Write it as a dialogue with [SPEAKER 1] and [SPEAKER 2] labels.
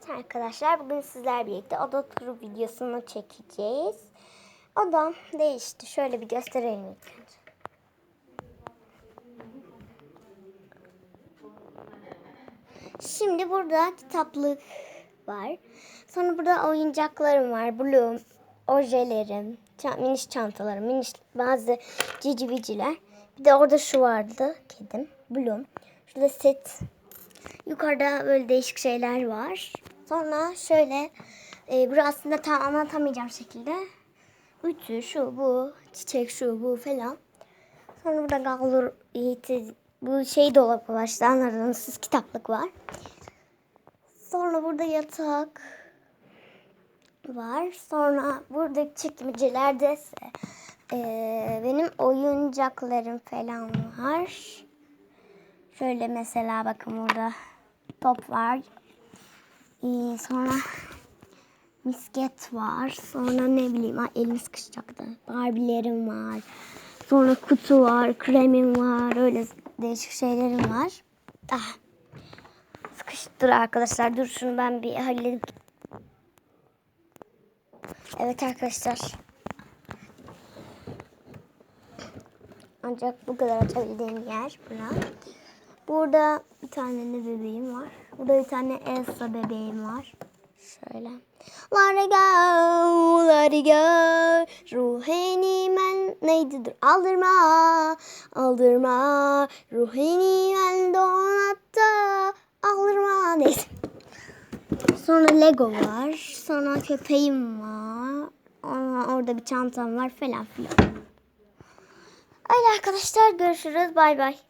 [SPEAKER 1] Evet arkadaşlar bugün sizler birlikte oda turu videosunu çekeceğiz. Odam değişti. Şöyle bir göstereyim ilk önce. Şimdi burada kitaplık var. Sonra burada oyuncaklarım var. Bloom, ojelerim, miniş çantalarım, miniş bazı ciciviciler. Bir de orada şu vardı kedim. Bloom. Şurada set Yukarıda böyle değişik şeyler var. Sonra şöyle e, burası aslında tam anlatamayacağım şekilde. Ütü, şu, bu, çiçek, şu, bu falan. Sonra burada gavur, yiğiti, bu şey dolabı var işte anladığınız kitaplık var. Sonra burada yatak var. Sonra buradaki çekmecelerde e, benim oyuncaklarım falan var. Şöyle mesela bakın burada top var. Ee, sonra misket var. Sonra ne bileyim ha, elim sıkışacaktı. Barbie'lerim var. Sonra kutu var, kremim var. Öyle değişik şeylerim var. Ah. Sıkıştır arkadaşlar. Dur şunu ben bir halledip. Evet arkadaşlar. Ancak bu kadar açabildiğim yer bura. Burada bir tane ne bebeğim var. Burada bir tane Elsa bebeğim var. Şöyle. İt go. Ruheni men neydi dur. Aldırma, aldırma. Ruheni men donatta. Aldırma. Neyse. Sonra Lego var. Sonra köpeğim var. Aa, Orada bir çantam var falan filan. Öyle arkadaşlar görüşürüz. Bay bay.